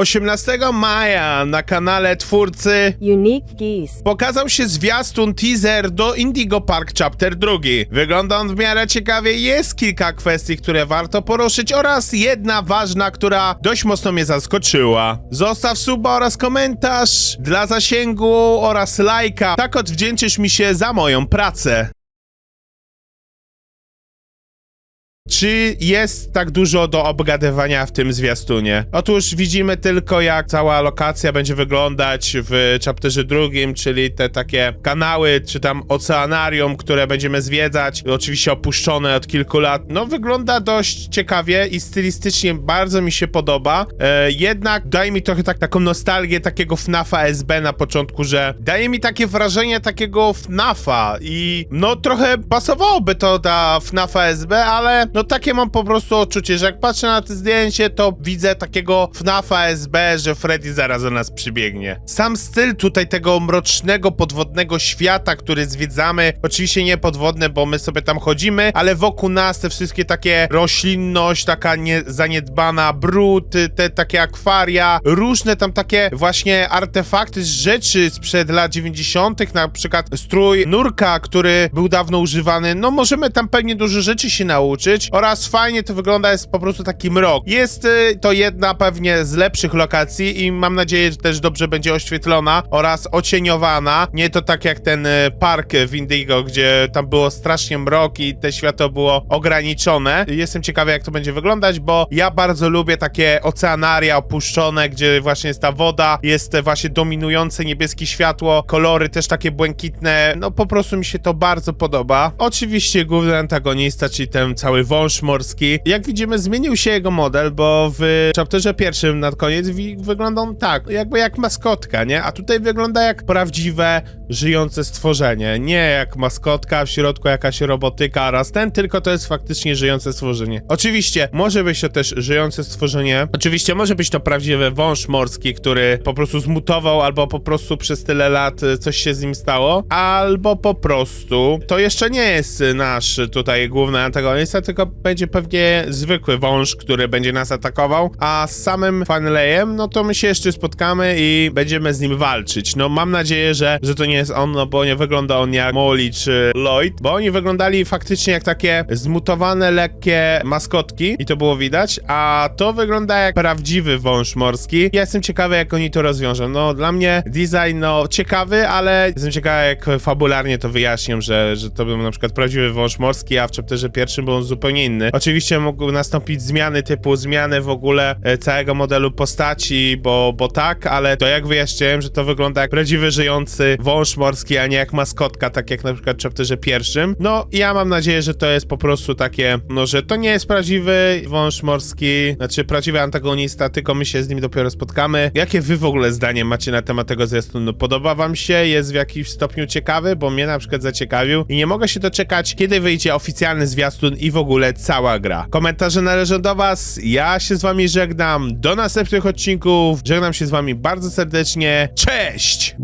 18 maja na kanale twórcy Unique Geese. pokazał się zwiastun teaser do Indigo Park Chapter 2. Wygląda on w miarę ciekawie, jest kilka kwestii, które warto poruszyć oraz jedna ważna, która dość mocno mnie zaskoczyła. Zostaw suba oraz komentarz dla zasięgu oraz lajka, tak odwdzięczysz mi się za moją pracę. Czy jest tak dużo do obgadywania w tym zwiastunie? Otóż widzimy tylko, jak cała lokacja będzie wyglądać w chapterze drugim, czyli te takie kanały, czy tam oceanarium, które będziemy zwiedzać, oczywiście opuszczone od kilku lat. No, wygląda dość ciekawie i stylistycznie bardzo mi się podoba. E, jednak daje mi trochę tak, taką nostalgię takiego FNAFa SB na początku, że daje mi takie wrażenie takiego FNAFa i no trochę pasowałoby to do FNAFa SB, ale no takie mam po prostu odczucie, że jak patrzę na to zdjęcie, to widzę takiego FNAFa SB, że Freddy zaraz do nas przybiegnie. Sam styl tutaj tego mrocznego, podwodnego świata, który zwiedzamy, oczywiście nie podwodne, bo my sobie tam chodzimy, ale wokół nas te wszystkie takie roślinność, taka nie, zaniedbana brud, te takie akwaria, różne tam takie właśnie artefakty, rzeczy sprzed lat 90., na przykład strój nurka, który był dawno używany, no możemy tam pewnie dużo rzeczy się nauczyć oraz fajnie to wygląda, jest po prostu taki mrok. Jest y, to jedna pewnie z lepszych lokacji i mam nadzieję, że też dobrze będzie oświetlona oraz ocieniowana. Nie to tak jak ten y, park w Indigo, gdzie tam było strasznie mrok i te światło było ograniczone. Jestem ciekawy, jak to będzie wyglądać, bo ja bardzo lubię takie oceanaria opuszczone, gdzie właśnie jest ta woda, jest właśnie dominujące niebieskie światło, kolory też takie błękitne. No po prostu mi się to bardzo podoba. Oczywiście główny antagonista, czyli ten cały wąż morski. Jak widzimy, zmienił się jego model, bo w chapterze pierwszym na koniec wi- wygląda on tak, jakby jak maskotka, nie? A tutaj wygląda jak prawdziwe, żyjące stworzenie. Nie jak maskotka, w środku jakaś robotyka oraz ten, tylko to jest faktycznie żyjące stworzenie. Oczywiście, może być to też żyjące stworzenie. Oczywiście, może być to prawdziwy wąż morski, który po prostu zmutował, albo po prostu przez tyle lat y, coś się z nim stało, albo po prostu to jeszcze nie jest nasz tutaj główny antagonista, tylko będzie pewnie zwykły wąż, który będzie nas atakował, a z samym Fanleyem, no to my się jeszcze spotkamy i będziemy z nim walczyć. No mam nadzieję, że, że to nie jest on, no bo nie wygląda on jak Molly czy Lloyd, bo oni wyglądali faktycznie jak takie zmutowane, lekkie maskotki i to było widać, a to wygląda jak prawdziwy wąż morski. Ja jestem ciekawy, jak oni to rozwiążą. No dla mnie design, no ciekawy, ale jestem ciekawy, jak fabularnie to wyjaśnią, że, że to był na przykład prawdziwy wąż morski, a w chapterze pierwszym był on zupełnie inny. Oczywiście mogły nastąpić zmiany typu zmiany w ogóle e, całego modelu postaci, bo, bo tak, ale to jak wyjaśniłem, że to wygląda jak prawdziwy żyjący wąż morski, a nie jak maskotka, tak jak na przykład w chapterze pierwszym. No ja mam nadzieję, że to jest po prostu takie, no że to nie jest prawdziwy wąż morski, znaczy prawdziwy antagonista, tylko my się z nim dopiero spotkamy. Jakie wy w ogóle zdanie macie na temat tego zwiastunu? Podoba wam się? Jest w jakimś stopniu ciekawy? Bo mnie na przykład zaciekawił i nie mogę się doczekać, kiedy wyjdzie oficjalny zwiastun i w ogóle cała gra. Komentarze należą do was, ja się z wami żegnam, do następnych odcinków, żegnam się z wami bardzo serdecznie, cześć!